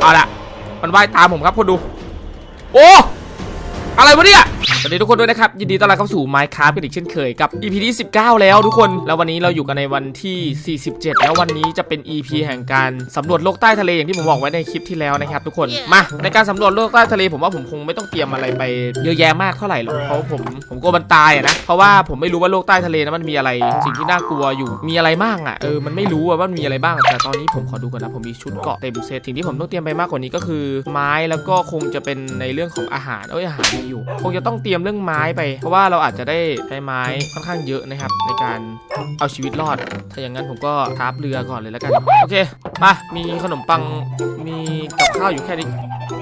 เอาละมันว่ายตามผมครับคนดู โอ้ อะไรวะเนี่ยสวัสดีทุกคนด้วยนะครับ ยินดีต้อนรับเข้าสู่ Minecraft กันอีกเช่นเคยกับ EP ที่ 19 แล้วทุกคน แล้ววันนี้เราอยู่กันในวันที่ 47 แล้ววันนี้จะเป็น EP แห่งการสำรวจโลกใต้ทะเลอย่างที่ผมบอกไว้ในคลิปที่แล้วนะครับทุกคนมาในการสำรวจโลกใต้ทะเลผมว่าผมคงไม่ต้องเตรียมอะไรไปเยอะแยะมากเท่าไหร่หรอกเพราะผมผมกลัวมันตายอะนะเพราะว่าผมไม่รู้ว่าโลกใต้ทะเลนะมันมีอะไร สิ่งที่น่ากลัวอยู่มีอะไรบ้างอะเออมันไม่รู้อะว่ามันมีอะไรบ้างแต่ตอนนี้ผมขอดูก่อนนะผมมีชุดเกราะเต็มเซตสิ่งที่ผมต้องเตรียมไปมากกว่านี้ก็คือ ไม้แล้วก็คงจะเป็นในเรื่องของอาหารเอ้ยอาหารมีอยู่คงจะต้องเตรียมเรื่องไม้ไป เพราะว่าเราอาจจะได้ใช้ไม้ค่อนข้างเยอะนะครับ ในการเอาชีวิตรอด ถ้าอย่างนั้นผมก็ทาบเรือก่อนเลยแล้วกัน โอเค มา มีขนมปัง มีกับข้าวอยู่แค่นี้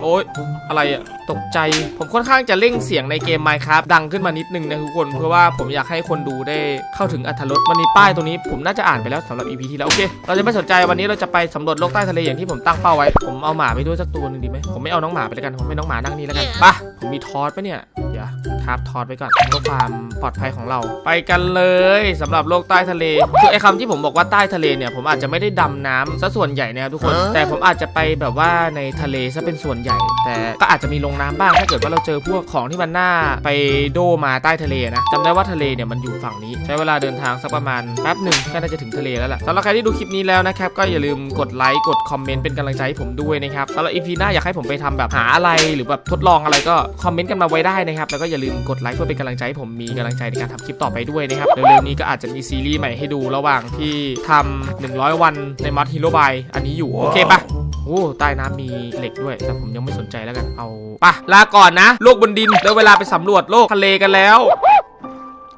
โอ๊ยอะไรอะตกใจ ผมค่อนข้างจะเร่งเสียงในเกม Minecraft ดังขึ้นมานิดนึงนะทุกคน เพื่อว่าผมอยากให้คนดูได้เข้าถึงอัธรสมันมีป้ายตรงนี้ผมน่าจะอ่านไปแล้วสำหรับ EP ที่แล้วโอเค เราจะไม่สนใจวันนี้เราจะไปสำรวจโลกใต้ทะเลอย่างที่ผมตั้งเป้าไว้ ผมเอาหมาไปด้วยสักตัวหนึ่งดีไหมผมไม่เอาน้องหมาไปแล้วกันผมไม่น้องหมานั่งนี่แล้วกันไปะผมมีทอสปะเนี่ยเดี๋ยว คราฟทอสไปก่อนเพื่อความปลอดภัยของเรา ไปกันเลยสำหรับโลกใต้ทะเลคือไอ้คำที่ผมบอกว่าใต้ทะเลเนี่ยผมอาจจะไม่ได้ดำน้ำซะส่วนใหญ่นะครับทุกคน แต่ผมอาจจะไปแบบว่าในทะเลซะเป็นส่วนใหญ่ แต่ก็อาจจะมีลงน้ำบ้างถ้าเกิดว่าเราเจอพวกของที่มันน่าไปโดมาใต้ทะเลนะจำได้ว่าทะเลเนี่ยมันอยู่ฝั่งนี้ ใช้เวลาเดินทางสักประมาณแป๊บหนึ่งก็น่าจะถึงทะเลแล้วแหละสำหรับใครที่ดูคลิปนี้แล้วนะครับก็อย่าลืมกดไลค์กดคอมเมนต์เป็นกำลังใจให้ผมด้วยนะครับสำหรับอีพีหน้าอยากให้ผมไปทำแบบหาอะไรหรือแบบทดลองอะไรก็คอมเมนต์กันมาไว้ได้นะครับแล้วก็อย่าลืมกดไลค์เพื่อเป็นกำลังใจให้ผมมีกำลังใจในการทำคลิปต่อไปด้วยนะครับ เร็วๆนี้ก็อาจจะมีซีรีส์ใหม่ให้ดูระหว่างที่ทำ100 วันในมัดฮีโร่บายอันนี้อยู่โอเคปะโอ้ใต้น้ำมีเหล็กด้วย แต่ผมยังไม่สนใจแล้วกัน เอาปะลาก่อนนะ โลกบนดิน แล้วเวลาไปสำรวจโลกทะเลกันแล้ว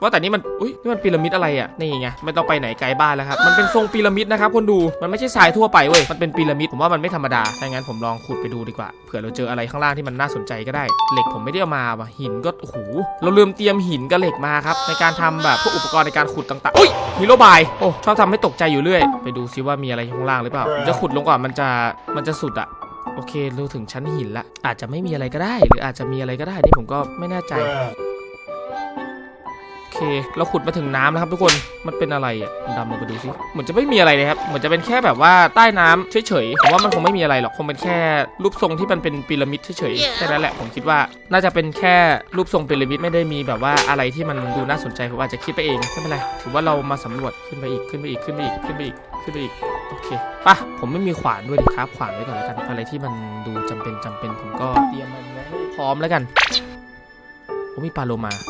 ว่าแต่นี่มันอุ้ยนี่มันพีระมิดอะไรอะนี่ไงไม่ต้องไปไหนไกลบ้านแล้วครับมันเป็นทรงพีระมิดนะครับคนดูมันไม่ใช่ทรายทั่วไปเว้ยมันเป็นพีระมิดผมว่ามันไม่ธรรมดาถ้างั้นผมลองขุดไปดูดีกว่าเผื่อเราเจออะไรข้างล่างที่มันน่าสนใจก็ได้ เหล็กผมไม่ได้เอามาว่ะหินก็โอ้โหเราลืมเตรียมหินกับเหล็กมาครับในการทำแบบพวกอุปกรณ์ในการขุดต่างๆอุ้ยฮีโรบายโอ้ชอบทำให้ตกใจอยู่เรื่อย ไปดูซิว่ามีอะไรข้างล่างหรือเปล่าจะขุดลงก่อนมันจะมันจะสุดอะโอเคเราถึงชั้นหินละอาจจะไม่มีอะไรก็ได้ หรืออาจจะมีอะไรก็ได้นี่ผมก็ไม่แน่ใจ เคเราขุดมาถึงน้ำแล้วครับทุกคนมันเป็นอะไรอะดำลงไปดูสิเหมือนจะไม่มีอะไรเลยครับเหมือนจะเป็นแค่แบบว่าใต้น้ำเฉยๆผมว่ามันคงไม่มีอะไรหรอกคงเป็นแค่รูปทรงที่มันเป็นพีระมิดเฉยๆแค่นั้นแหละผมคิดว่าน่าจะเป็นแค่รูปทรงพีระมิดไม่ได้มีแบบว่าอะไรที่มันดูน่าสนใจผมอาจจะคิดไปเองไม่เป็นไรถือว่าเรามาสำรวจขึ้นไปอีกขึ้นไปอีกขึ้นไปอีกขึ้นไปอีกขึ้นไปอีกโอเคปะผมไม่มีขวานด้วยดิครับขวานไว้ก่อนแล้วกันอะไรที่มันดูจำเป็นจำเป็นผมก็เตรียมมันไว้ให้พร้อมแล้วกันผมมีปลาโลมาไ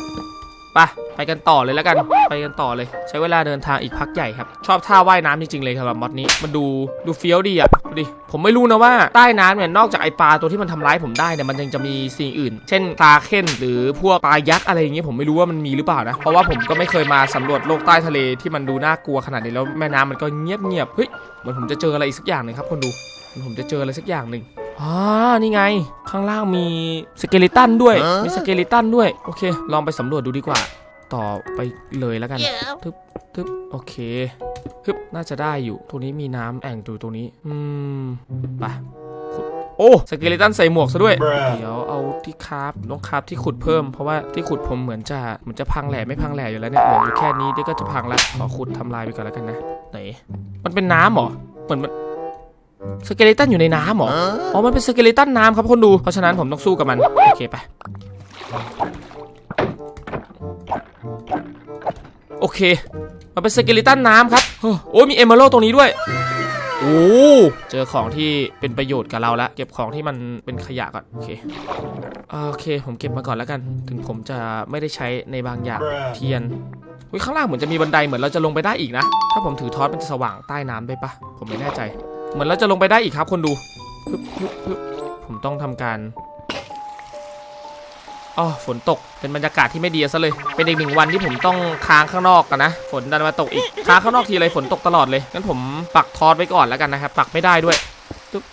ปะไปกันต่อเลยแล้วกันไปกันต่อเลย ใช้เวลาเดินทางอีกพักใหญ่ครับ ชอบท่าว่ายน้ำจริงๆเลยครับมอดนี้มันดูดูเฟี้ยวดีอะดูดิผมไม่รู้นะว่าใต้น้ำเนี่ยนอกจากไอปลาตัวที่มันทำร้ายผมได้เนี่ยมันยังจะมีสิ่งอื่น เช่นปลาเค้นหรือพวกปลายักษ์อะไรอย่างเงี้ยผมไม่รู้ว่ามันมีหรือเปล่านะเพราะว่าผมก็ไม่เคยมาสำรวจโลกใต้ทะเลที่มันดูน่ากลัวขนาดนี้แล้วแม่น้ำมันก็เงียบเงียบเฮ้ยเหมือนผมจะเจออะไรอีกสักอย่างหนึ่งครับคนดูเหมือนผมจะเจออะไรสักอย่างหนึ่ง อ๋อนี่ไง ข้างล่างมีสเกเลตันด้วย มีสเกเลตันด้วย โอเค ลองไปสำรวจดูดีกว่า ต่อไปเลยแล้วกัน ทึบทึบโอเคฮึบน่าจะได้อยู่ ตรงนี้มีน้ำแอ่งอยู่ตรงนี้ อืม ไปขุดโอ้สเกเลตันใส่หมวกซะด้วย เดี๋ยวเอาที่คราฟน้องคราฟที่ขุดเพิ่ม เพราะว่าที่ขุดผมเหมือนจะเหมือนจะพังแหล่ไม่พังแหล่อยู่แล้วเนี่ย เหลืออยู่แค่นี้เดี๋ยวก็จะพังละ ขอขุดทำลายไปก่อนแล้วกันนะ ไหน มันเป็นน้ำเหรอ เหมือนมัน สเกเลตันอยู่ในน้ำเหรอ อ๋อ มันเป็นสเกเลตันน้ำครับคนดู เพราะฉะนั้นผมต้องสู้กับมัน โอเคไป โอเค มันเป็นสเกเลตันน้ำครับเฮ้อโอ้ยมีเอมเมอรัลตรงนี้ด้วย โอ้เจอของที่เป็นประโยชน์กับเราละเก็บของที่มันเป็นขยะก่อน โอเค โอเค ผมเก็บมาก่อนแล้วกัน ถึงผมจะไม่ได้ใช้ในบางอย่าง เทียนอุ้ยข้างล่างเหมือนจะมีบันไดเหมือนเราจะลงไปได้อีกนะ ถ้าผมถือทอสมันจะสว่างใต้น้ำได้ปะผมไม่แน่ใจ เหมือนเราจะลงไปได้อีกครับ คนดูฮึบฮึบฮึบผมต้องทำการอ๋อฝนตกเป็นบรรยากาศที่ไม่ดีซะเลย เป็นอีกหนึ่งวันที่ผมต้องค้างข้างนอกกันนะ ฝนดันมาตกอีก ค้างข้างนอกทีไรฝนตกตลอดเลยงั้นผมปักทอสไว้ก่อนแล้วกันนะครับปักไม่ได้ด้วยตึ๊บ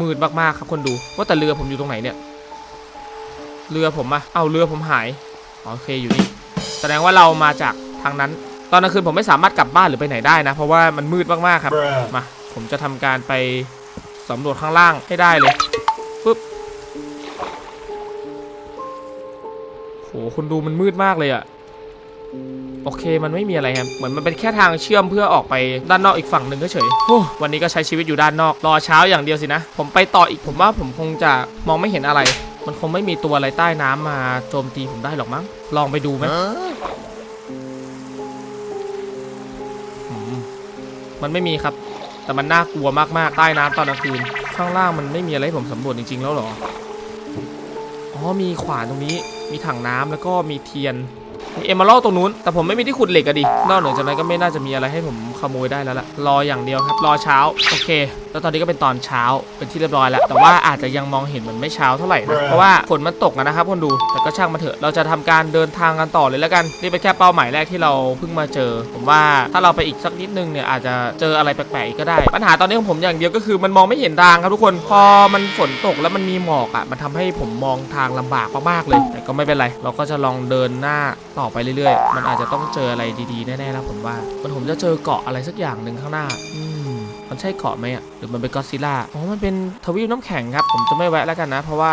มืดมากๆครับคนดู ว่าแต่เรือผมอยู่ตรงไหนเนี่ย เรือผมอะเอาเรือผมหายโอเคอยู่นี่แสดงว่าเรามาจากทางนั้น ตอนกลางคืนผมไม่สามารถกลับบ้านหรือไปไหนได้นะ เพราะว่ามันมืดมากๆครับ มา ผมจะทำการไปสำรวจข้างล่างให้ได้เลยปึ๊บโหคุณดูมันมืดมากเลยอะโอเค มันไม่มีอะไรครับ เหมือนมันเป็นแค่ทางเชื่อมเพื่อออกไปด้านนอกอีกฝั่งหนึ่งเฉยๆโอ้วันนี้ก็ใช้ชีวิตอยู่ด้านนอก รอเช้าอย่างเดียวสินะ ผมไปต่ออีก ผมว่าผมคงจะมองไม่เห็นอะไร มันคงไม่มีตัวอะไรใต้น้ำมาโจมตีผมได้หรอกมั้ง ลองไปดูไหม มันไม่มีครับ แต่มันน่ากลัวมากๆใต้น้ำตอนกลางคืน ข้างล่างมันไม่มีอะไรให้ผมสำรวจจริง ๆ แล้วหรอ อ๋อ มีขวานตรงนี้ มีถังน้ำแล้วก็มีเทียน มีเอมเมอรัลตรงนู้น แต่ผมไม่มีที่ขุดเหล็กอะดิ นอกเหนือจากนั้นก็ไม่น่าจะมีอะไรให้ผมขโมยได้แล้วล่ะ รออย่างเดียวครับ รอเช้า โอเค แล้วตอนนี้ก็เป็นตอนเช้าเป็นที่เรียบร้อยแล้ว แต่ว่าอาจจะยังมองเห็นเหมือนไม่เช้าเท่าไหร่นะเพราะว่าฝนมันตกอะนะครับคนดูแต่ก็ช่างมาเถอะเราจะทำการเดินทางกันต่อเลยแล้วกันนี่เป็นแค่เป้าหมายแรกที่เราเพิ่งมาเจอ ผมว่าถ้าเราไปอีกสักนิดนึงเนี่ยอาจจะเจออะไรแปลกๆอีกก็ได้ ปัญหาตอนนี้ของผมอย่างเดียวก็คือมันมองไม่เห็นทางครับทุกคนพอมันฝนตกแล้วมันมีหมอกอะมันทำให้ผมมองทางลำบากมากๆเลย แต่ก็ไม่เป็นไร เราก็จะลองเดินหน้าต่อไปเรื่อยๆ มันอาจจะต้องเจออะไรดีๆแน่ๆแล้วผมว่ามันผมจะเจอเกาะอะไรสักอย่างหนึ่งข้างหน้าอื มมันใช่เกาะไหมอะหรือมันเป็นก็อดซิลล่าอ๋อมันเป็นทวีปน้ำแข็งครับ ผมจะไม่แวะแล้วกันนะ เพราะว่า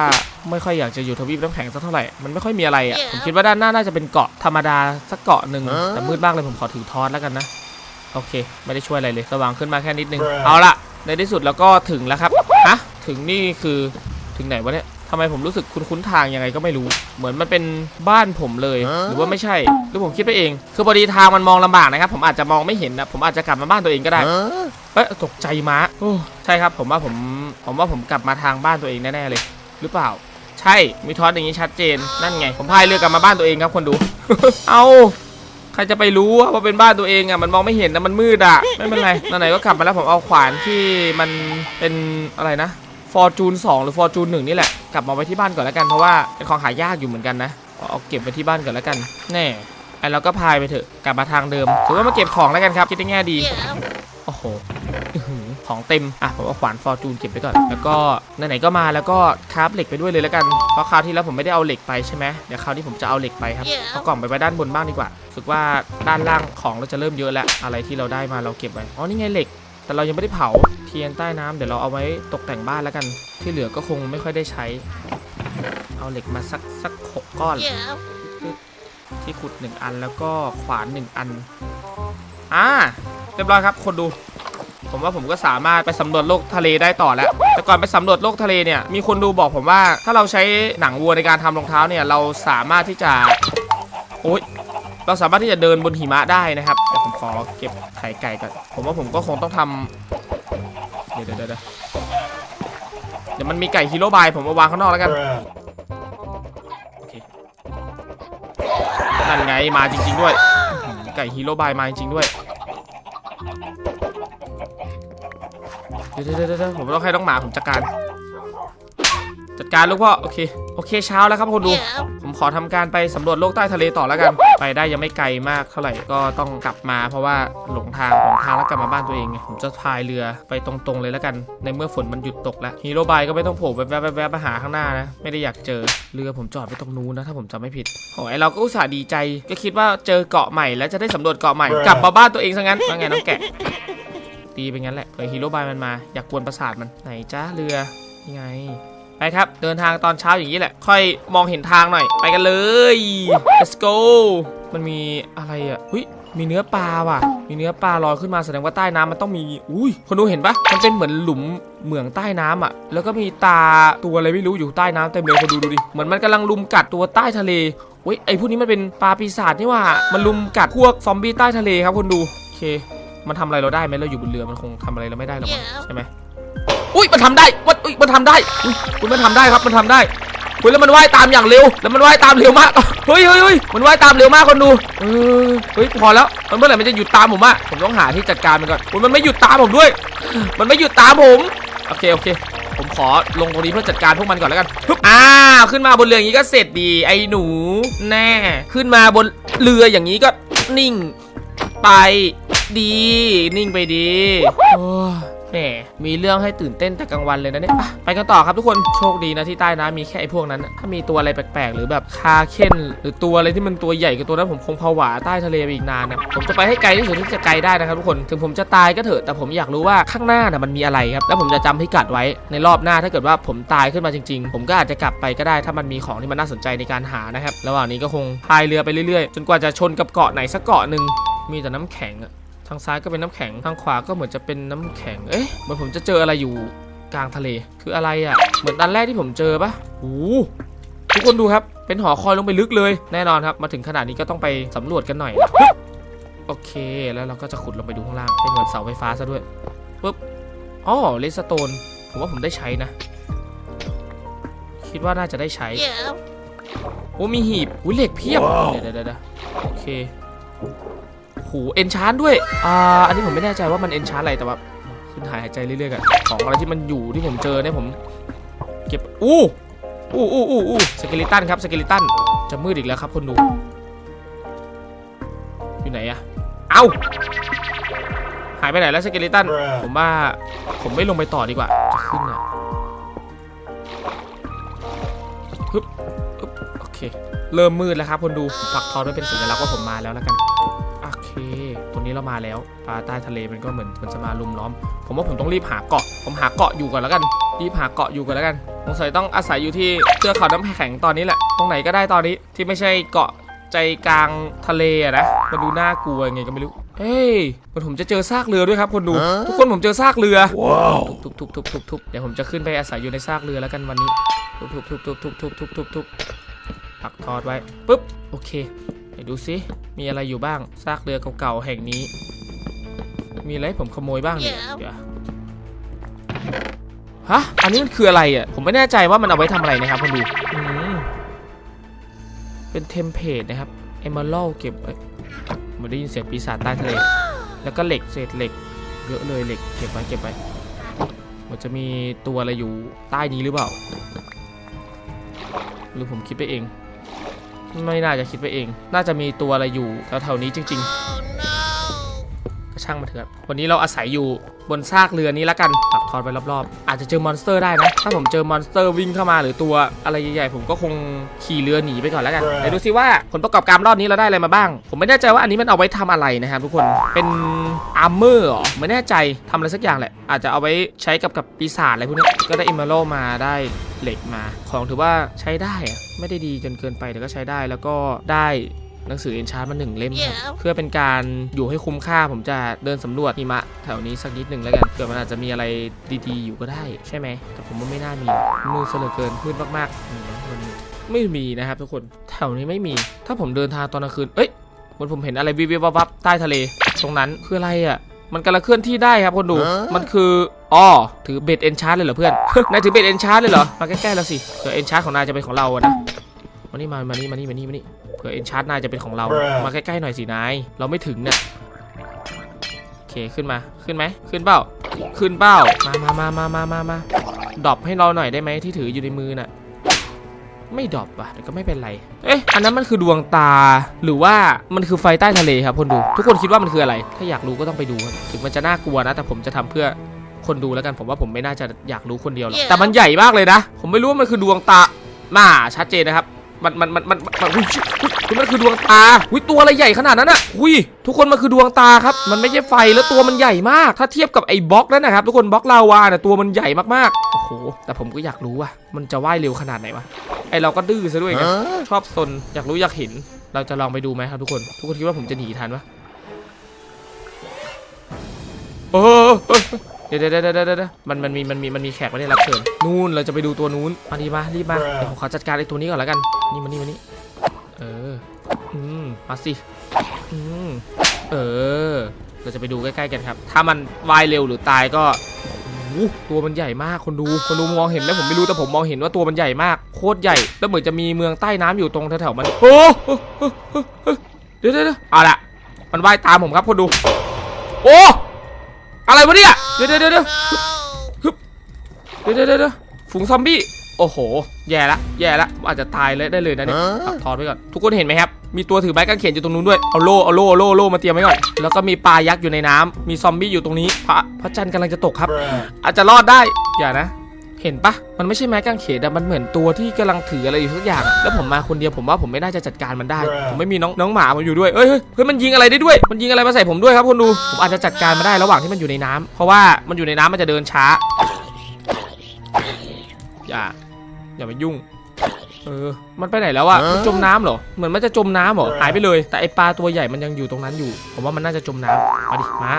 ไม่ค่อยอยากจะอยู่ทวีปน้ำแข็งสักเท่าไหร่มันไม่ค่อยมีอะไรอะผมคิดว่าด้านหน้าน่าจะเป็นเกาะธรรมดาสักเกาะหนึ่งแต่มืดมากเลยผมขอถือทอสแล้วกันนะโอเค ไม่ได้ช่วยอะไรเลยสว่างขึ้นมาแค่นิดนึงเอาละในที่สุดแล้วก็ถึงแล้วครับฮะถึงนี่คือถึงไหนวะเนี่ย ทำไมผมรู้สึกคุ้นๆทางยังไงก็ไม่รู้ เหมือนมันเป็นบ้านผมเลย หรือว่าไม่ใช่ หรือผมคิดไปเอง คือพอดีทางมันมองลำบากนะครับ ผมอาจจะมองไม่เห็นนะ ผมอาจจะกลับมาบ้านตัวเองก็ได้เอ้ยตกใจม้าโอ้ใช่ครับ ผมว่าผม ผมว่าผมกลับมาทางบ้านตัวเองแน่ๆเลย หรือเปล่า ใช่ มีทอสอย่างนี้ชัดเจน นั่นไง ผมพายเรือกลับมาบ้านตัวเองครับคนดู เอาใครจะไปรู้ว่าเป็นบ้านตัวเองอะมันมองไม่เห็นนะมันมืดอะไม่เป็นไรไหนๆก็กลับมาแล้วผมเอาขวานที่มันเป็นอะไรนะฟอร์จูน2หรือฟอร์จูน1นี่แหละ กลับมาไว้ที่บ้านก่อนแล้วกันเพราะว่าเป็นของหายากอยู่เหมือนกันนะเอาเก็บไว้ที่บ้านก่อนแล้วกัน แน่ไอเราก็พายไปเถอะกลับมาทางเดิมถือว่ามาเก็บของแล้วกันครับคิดในแง่ดีโอ้โหอื้อหือของเต็ม อะ ผมเอาขวานฟอร์จูนเก็บไปก่อน แล้วก็ไหนๆก็มาแล้วก็คราฟเหล็กไปด้วยเลยแล้วกัน เพราะคราวที่แล้วผมไม่ได้เอาเหล็กไปใช่ไหมเดี๋ยวคราวนี้ผมจะเอาเหล็กไปครับ เอากล่องไปไว้ด้านบนบ้างดีกว่ารู้สึกว่าด้านล่างของเราจะเริ่มเยอะแล้ว อะไรที่เราได้มาเราเก็บไว้ อ๋อ นี่ไงเหล็ก แต่เรายังไม่ได้เผา เทียนใต้น้ำเดี๋ยวเราเอาไว้ตกแต่งบ้านแล้วกัน ที่เหลือก็คงไม่ค่อยได้ใช้ เอาเหล็กมาสักสักหกก้อน ที่ขุดหนึ่งอันแล้วก็ขวานหนึ่งอัน อ่า เรียบร้อยครับ คนดู ผมว่าผมก็สามารถไปสำรวจโลกทะเลได้ต่อแล้ว แต่ก่อนไปสำรวจโลกทะเลเนี่ย มีคนดูบอกผมว่า ถ้าเราใช้หนังวัวในการทำรองเท้าเนี่ย เราสามารถที่จะ โอ๊ยเราสามารถที่จะเดินบนหิมะได้นะครับเดี๋ยวผมขอเก็บไข่ไก่ก่อน ผมว่าผมก็คงต้องทำเดี๋ยวเดี๋ยวเดี๋ยว เดี๋ยวมันมีไก่ฮีโร่บายผมมาวางข้างนอกแล้วกันโอเคนั่นไงมาจริง ๆด้วยอื้อหือไก่ฮีโร่บายมาจริงๆด้วยเดี๋ยวเดี๋ยวเดี๋ยวเดี๋ยวผมต้องให้น้องหมาผมจัดการ จัดการลูกพ่อโอเคโอเคเช้าแล้วครับคนดูผม ขอทำการไปสำรวจโลกใต้ทะเลต่อแล้วกัน ไปได้ยังไม่ไกลมากเท่าไหร่ก็ต้องกลับมา เพราะว่าหลงทางหลงทางแล้วกลับมาบ้านตัวเองไงผมจะพายเรือไปตรงๆเลยแล้วกัน ในเมื่อฝนมันหยุดตกแล้วฮีโร่บายก็ไม่ต้องโผล่แวบๆแวบๆมาหาข้างหน้านะไม่ได้อยากเจอเรือผมจอดไว้ตรงนู้นนะถ้าผมจำไม่ผิดโอ้ยเราก็อุตส่าห์ดีใจ ก็คิดว่าเจอเกาะใหม่แล้วจะได้สำรวจเกาะใหม่กลับมาบ้านตัวเองซะงั้นว่าไงน้องแกะตีไปงั้นแหละเผื่อฮีโร่บายมันมาอยากกวนประสาทมันไหนจ้าเรือยังไง ไปครับ เดินทางตอนเช้าอย่างนี้แหละ ค่อยมองเห็นทางหน่อย ไปกันเลย let's go มันมีอะไรอะหุยมีเนื้อปลาว่ะ มีเนื้อปลาลอยขึ้นมาแสดงว่าใต้น้ำมันต้องมี อุ้ย คนดูเห็นปะมันเป็นเหมือนหลุมเหมืองใต้น้ำอะ แล้วก็มีตาตัวอะไรไม่รู้อยู่ใต้น้ำเต็มเลยคนดูดูดิ เหมือนมันกำลังลุมกัดตัวใต้ทะเลเว้ยไอพวกนี้มันเป็นปลาปีศาจนี่ว่า มันลุมกัดพวกซอมบี้ใต้ทะเลครับคนดู โอเค มันทำอะไรเราได้ไหมเราอยู่บนเรือมันคงทำอะไรเราไม่ได้หรอกมั้งใช่ไหม อุ้ยมันทำได้มันอุ้ยมันทำได้อุ้ยมันทำได้ครับมันทำได้อุ้ยแล้วมันว่ายตามอย่างเร็ว แล้วมันว่ายตามเร็วมากเฮ้ยเฮ้ยเฮ้ยมันว่ายตามเร็วมากคนดูเออเฮ้ยพอแล้วมันเมื่อไหร่มันจะหยุดตามผมอะผมต้องหาที่จัดการมันก่อนอุ้ยมันไม่หยุดตามผมด้วย มันไม่หยุดตามผมโอเคโอเค ผมขอลงตรงนี้เพื่อจัดการพวกมันก่อนแล้วกันฮึบอ้าวขึ้นมาบนเรืออย่างนี้ก็เสร็จดีไอ้หนู แน่ ขึ้นมาบนเรืออย่างนี้ก็นิ่ง ไปดี นิ่งไปดี แหมมีเรื่องให้ตื่นเต้นแต่กลางวันเลยนะเนี่ยไปกันต่อครับทุกคนโชคดีนะที่ใต้น้ำมีแค่ไอ้พวกนั้นถ้ามีตัวอะไรแปลกๆ หรือแบบคาเค้นหรือตัวอะไรที่มันตัวใหญ่กว่าตัวนั้นผมคงผวาใต้ทะเลไปอีกนานนะผมจะไปให้ไกลที่สุดที่จะไกลได้นะครับทุกคนถึงผมจะตายก็เถอะแต่ผมอยากรู้ว่าข้างหน้าน่ะมันมีอะไรครับแล้วผมจะจำพิกัดไว้ในรอบหน้าถ้าเกิดว่าผมตายขึ้นมาจริง ๆ ผมก็อาจจะกลับไปก็ได้ถ้ามันมีของที่มันน่าสนใจในการหานะครับระหว่างนี้ก็คงพายเรือไปเรื่อยๆ จนกว่าจะชนกับเกาะไหนสักเกาะหนึ่งมีแต่น้ำแข็งอะางซ้ายก็เป็นน้ำแข็ง ทางขวาก็เหมือนจะเป็นน้ำแข็ง เอ๊ะ เหมือนผมจะเจออะไรอยู่กลางทะเล คืออะไรอะ่ะ เหมือนอันแรกที่ผมเจอปะโอ้โหทุกคนดูครับ เป็นหอคอยลงไปลึกเลย แน่นอนครับ มาถึงขนาดนี้ก็ต้องไปสำรวจกันหน่อยนะปึ๊บโอเค แล้วเราก็จะขุดลงไปดูข้างล่าง เป็นเหมือนเสาไฟฟ้าซะด้วยปึ๊บอ๋อเลสโตน ผมว่าผมได้ใช้นะ คิดว่าน่าจะได้ใช้ โอ้มีหีบอุ้ยเหล็กเพียบ เดี๋ยวเดี๋ยวเดี๋ยวโอเคโหเอนชานด้วย อ่า อันนี้ผมไม่แน่ใจว่ามันเอนชานอะไรแต่ว่าขึ้นหายหายใจเรื่อยๆกันของอะไรที่มันอยู่ที่ผมเจอเนี่ยผม เก็บ อู้อู้อู้อู้อู้สเกลิตันครับสเกลิตันจะมืดอีกแล้วครับคนดู อยู่ไหนอะเอ้าหายไปไหนแล้วสเกลิตัน ผมว่าผมไม่ลงไปต่อดีกว่า จะขึ้นอะฮึบฮึบโอเค เริ่มมืดแล้วครับคนดูปักทอด้วยเป็นสัญลักษณ์ว่าผมมาแล้วแล้วกันโอเคตัว นี้เรามาแล้วปลาใต้ทะเลมันก็เหมือนมันจะมาลุมล้อม ผมว่าผมต้องรีบหาเกาะ ผมหาเกาะอยู่ก่อนแล้วกันรีบหาเกาะอยู่ก่อนแล้วกันสงสัยต้องอาศัยอยู่ที่เทือกเขาน้ำแข็งตอนนี้แหละตรงไหนก็ได้ตอนนี้ที่ไม่ใช่เกาะใจกลางทะเลอะนะมันดูน่ากลัวยังไงก็ไม่รู้เฮ้ยมันผมจะเจอซากเรือด้วยครับคนดู ทุกคนผมเจอซากเรือทุบทุบทุบทุบทุบทุบเดี๋ยวผมจะขึ้นไปอาศัยอยู่ในซากเรือแล้วกันวันนี้ทุบทุบทุบทุบทุบทุบทุบทุบทุบปักทอดไว้ปุ๊บโอเคเดี๋ยวดูสิมีอะไรอยู่บ้างซากเรือเก่าๆแห่งนี้ มีอะไรให้ผมขโมยบ้างเนี่ยเดี๋ยวฮะอันนี้มันคืออะไรอะผมไม่แน่ใจว่ามันเอาไว้ทำอะไรนะครับคนดูอืมเป็นเทมเพลตนะครับเอมเมอรัลเก็บไว้เหมือนได้ยินเสียงปีศาจใต้ทะเลแล้วก็เหล็กเศษเหล็กเยอะเลยเหล็กเก็บไว้เก็บไว้มันจะมีตัวอะไรอยู่ใต้นี้หรือเปล่า หรือผมคิดไปเอง ไม่น่าจะคิดไปเอง น่าจะมีตัวอะไรอยู่แถวๆนี้จริง ๆ ช่างมาเถอะครับวันนี้เราอาศัยอยู่บนซากเรือนี้ละกันปักทอดไปรอบๆ อาจจะเจอมอนสเตอร์ได้นะ ถ้าผมเจอมอนสเตอร์วิ่งเข้ามาหรือตัวอะไรใหญ่ๆ ผมก็คงขี่เรือหนีไปก่อนแล้วกันเดี๋ยวดูซิว่าผลประกอบการรอบนี้เราได้อะไรมาบ้าง ผมไม่แน่ใจว่าอันนี้มันเอาไว้ทำอะไรนะครับทุกคน เป็นอาร์เมอร์หรอ ไม่แน่ใจทำอะไรสักอย่างแหละ อาจจะเอาไว้ใช้กับกับปีศาจอะไรพวกนี้ ก็ได้อิมเมอรัลมาได้เหล็กมา ของถือว่าใช้ได้อะไม่ได้ดีจนเกินไปแต่ก็ใช้ได้ แล้วก็ได้ หนังสือเอนชาร์มาหนึ่งเล่มครับเพื่อเป็นการอยู่ให้คุ้มค่าผมจะเดินสำรวจหิมะแถวนี้สักนิดหนึ่งแล้วกันเผื่อมันอาจจะมีอะไรดีๆอยู่ก็ได้ ใช่ไหม แต่ผมว่าไม่น่ามีมืดซะเหลือเกินมืดมากๆมีไหมมันไม่มีนะครับทุกคนแถวนี้ไม่มี ถ้าผมเดินทางตอนกลางคืนเอ้ยเหมันผมเห็นอะไรวิบๆวับๆใต้ทะเล ตรงนั้นคืออะไรอะ มันกำลังเคลื่อนที่ได้ครับคนดูมันคืออ๋อถือเบ็ดเอนชาร์เลยเหรอเพื่อน นายถือเบ็ดเอนชาร์เลยเหรอมาใกล้ๆแล้วสิเผื่อเอนชาร์ของนายจะเป็นของเราอะนะมานี่มามานี่มานี่มานี่มานี่เผื่อเอนชาร์นายจะเป็นของเรา Bruh มาใกล้ๆหน่อยสินาย เราไม่ถึงเนี่ยโอเคขึ้นมาขึ้นไหมขึ้นเปล่าขึ้นเปล่ามามามามามามามาดรอปให้เราหน่อยได้ไหมที่ถืออยู่ในมือน่ะไม่ดรอปว่ะแต่ก็ไม่เป็นไร เอ๊ะ อันนั้นมันคือดวงตา หรือว่ามันคือไฟใต้ทะเลครับคนดู ทุกคนคิดว่ามันคืออะไร ถ้าอยากรู้ก็ต้องไปดูครับ ถึงมันจะน่ากลัวนะ แต่ผมจะทำเพื่อคนดูแล้วกัน ผมว่าผมไม่น่าจะอยากรู้คนเดียวหรอก แต่มันใหญ่มากเลยนะ ผมไม่รู้ว่ามันคือดวงตาน่าชัดเจนนะครับ มันมันมันมันมันอุ้ยอุ๊ยอุ๊ยมันคือดวงตาอุ้ยตัวอะไรใหญ่ขนาดนั้นอะอุ้ยทุกคนมันคือดวงตาครับ มันไม่ใช่ไฟแล้วตัวมันใหญ่มาก ถ้าเทียบกับไอ้บล็อกนั่นนะครับทุกคนบล็อกลาวาเนี่ยตัวมันใหญ่มากๆโอ้โหแต่ผมก็อยากรู้ว่ามันจะว่ายเร็วขนาดไหนวะไอเราก็ดื้อซะด้วยไงชอบซนอยากรู้อยากเห็น เราจะลองไปดูไหมครับทุกคน ทุกคนคิดว่าผมจะหนีทันปะโอ้ เดี๋ยวเดี๋ยวเดี๋ยวเดี๋ยวเดี๋ยวมันมันมีมันมีมันมีแขกไม่ได้รับเชิญนู่นเราจะไปดูตัวนู้นมาดีมารีบมา Bruh เดี๋ยวผมขอจัดการไอ้ตัวนี้ก่อนแล้วกัน นี่มานี่มานี่เอออืมมาสิอืมเออ เราจะไปดูใกล้ๆกันครับ ถ้ามันวายเร็วหรือตายก็โอ้โหตัวมันใหญ่มากคนดูคนดูมองเห็นไหมผมไม่รู้แต่ผมมองเห็นว่าตัวมันใหญ่มากโคตรใหญ่แล้วเหมือนจะมีเมืองใต้น้ำอยู่ตรงแถวๆมันโอ้โหเดี๋ยวเดี๋ยวเดี๋ยวเอาละมันว่ายตามผมครับคนดู โอ้อะไรวะเนี่ย เดี๋ยวเดี๋ยวเดี๋ยวเดี๋ยวฮึบเดี๋ยวเดี๋ยวเดี๋ยวเดี๋ยวฝูงซอมบี้ โอ้โห แย่ละ แย่ละผมอาจจะตายเลยได้เลยนะเนี่ยตัดทอนไว้ก่อน ทุกคนเห็นไหมครับ มีตัวถือไม้กางเขนอยู่ตรงนู้นด้วย เอาโล่เอาโล่เอาโล่โล่มาเตรียมไว้ก่อน แล้วก็มีปลายักษ์อยู่ในน้ำมีซอมบี้อยู่ตรงนี้ พระพระจันทร์กำลังจะตกครับ อาจจะรอดได้ อย่านะ เห็นปะมันไม่ใช่ไม้กางเขนอะมันเหมือนตัวที่กำลังถืออะไรอยู่สักอย่าง แล้วผมมาคนเดียวผมว่าผมไม่น่าจะจัดการมันได้ ผมไม่มีน้องน้องหมามาอยู่ด้วยเอ้ยเฮ้ยเฮ้ยมันยิงอะไรได้ด้วย มันยิงอะไรมาใส่ผมด้วยครับคนดู ผมอาจจะจัดการมันได้ระหว่างที่มันอยู่ในน้ำเพราะว่ามันอยู่ในน้ำมันจะเดินช้า อย่า อย่ามายุ่งเออ มันไปไหนแล้วอะมันจมน้ำเหรอ เหมือนมันจะจมน้ำเหรอ หายไปเลย แต่ไอปลาตัวใหญ่มันยังอยู่ตรงนั้นอยู่ ผมว่ามันน่าจะจมน้ำมาดิ มา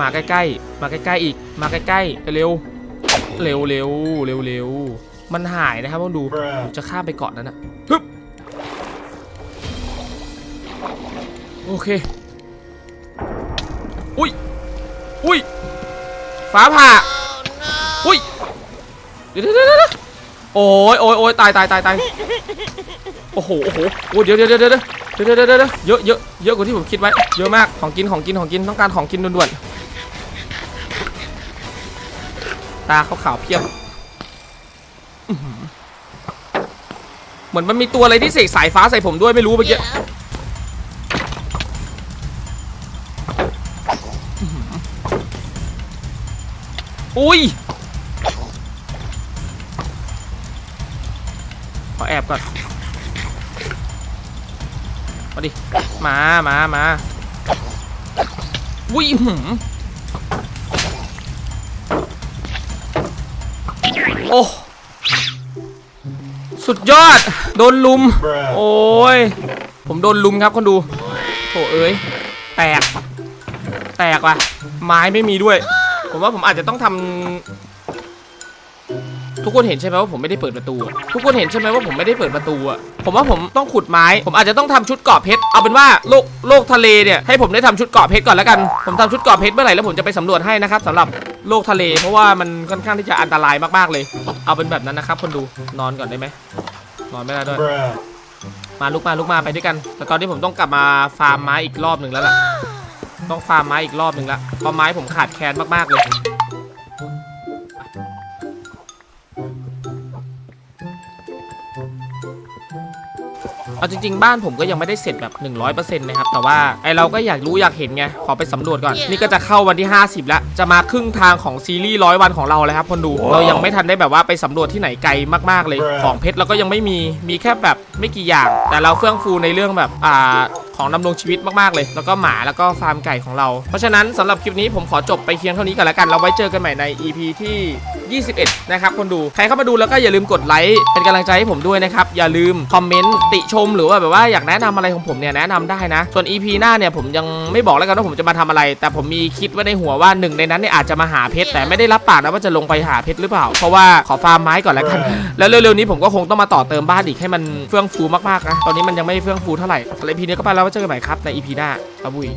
มาใกล้ๆ มาใกล้ๆอีก มาใกล้ๆ เร็ว เร็วเร็วเร็วเร็วมันหายนะครับต้องดูจะข้ามไปเกาะนั้นนะฮึบโอเค อุ้ย อุ้ย ฟ้าผ่า อุ้ย เดี๋ยวเดี๋ยวโอ้ยโอ้ยโอ้ยตายตายตายตายโอ้โห โอ้โหโอ้เดี๋ยวเดี๋ยวเดี๋ยวเดี๋ยวเดี๋ยวเดี๋ยวเยอะเยอะเยอะกว่าที่ผมคิดไว้ เยอะมาก ของกิน ของกิน ของกิน ต้องการของกินด่วนๆ ตาขาวๆเพียบเหมือนมันมีตัวอะไรที่เสกสายฟ้าใส่ผมด้วยไม่รู้เมื่อกี้อุ้ยขอแอบก่อนมาดิ มา มา มา อุ้ยหืม โอ้สุดยอด โดนลุม โอ้ย ผมโดนลุมครับคนดูโถเอ้ย แตก แตกว่ะ ไม้ไม่มีด้วย ผมว่าผมอาจจะต้องทำ ทุกคนเห็นใช่ไหมว่าผมไม่ได้เปิดประตูอะทุกคนเห็นใช่ไหมว่าผมไม่ได้เปิดประตูอะผมว่าผมต้องขุดไม้ ผมอาจจะต้องทำชุดเกราะเพชร เอาเป็นว่าโลกโลกทะเลเนี่ยให้ผมได้ทำชุดเกราะเพชรก่อนแล้วกัน ผมทำชุดเกราะเพชรเมื่อไหร่แล้วผมจะไปสำรวจให้นะครับสำหรับโลกทะเล เพราะว่ามันค่อนข้างที่จะอันตรายมากๆเลย เอาเป็นแบบนั้นนะครับคนดูนอนก่อนได้ไหมนอนไม่ได้ด้วยมาลุกมาลุกมาไปด้วยกัน แต่ตอนนี้ผมต้องกลับมาฟาร์มไม้อีกรอบหนึ่งแล้วล่ะ ต้องฟาร์มไม้อีกรอบหนึ่งละเพราะไม้ผมขาดแคลนมากๆเลย เอาจริงๆบ้านผมก็ยังไม่ได้เสร็จแบบ 100%นะครับ แต่ว่าไอเราก็อยากรู้อยากเห็นไง ขอไปสำรวจก่อน นี่ก็จะเข้าวันที่ 50 แล้ว จะมาครึ่งทางของซีรีส์ร้อยวันของเราเลยครับคนดู เรายังไม่ทันได้แบบว่าไปสำรวจที่ไหนไกลมากๆเลย ของเพชรเราก็ยังไม่มี มีแค่แบบไม่กี่อย่าง แต่เราเฟื่องฟูในเรื่องแบบ อ่าของดำรงชีวิตมากๆเลย แล้วก็หมาแล้วก็ฟาร์มไก่ของเรา เพราะฉะนั้นสำหรับคลิปนี้ผมขอจบไปเพียงเท่านี้กันแล้วกัน เราไว้เจอกันใหม่ใน EP ที่ 21 นะครับคนดู ใครเข้ามาดูแล้วก็อย่าลืมกดไลค์ เป็นกำลังใจให้ผมด้วยนะครับ อย่าลืมคอมเมนต์ติชมหรือว่าแบบว่าอยากแนะนำอะไรของผมเนี่ยแนะนำได้นะ ส่วน EP หน้าเนี่ยผมยังไม่บอกแล้วกันว่าผมจะมาทำอะไร แต่ผมมีคิดไว้ในหัวว่าหนึ่งในนั้นเนี่ยอาจจะมาหาเพชรแต่ไม่ได้รับปากนะว่าจะลงไปหาเพชรหรือเปล่า เพราะว่าขอฟาร์มไม้ก่อนแล้วกัน แล้วเร็วๆนี้ผมก็คงต้องมาต่อเติมบ้านอีกให้มันเฟื่องฟูมากๆนะตอนนี้มันยังไม่เฟื่องฟูเท่าไหร่สำหรับ EP นี้ก็ไปแล้วเจอกันใหม่ครับในอีพีหน้าอาบุย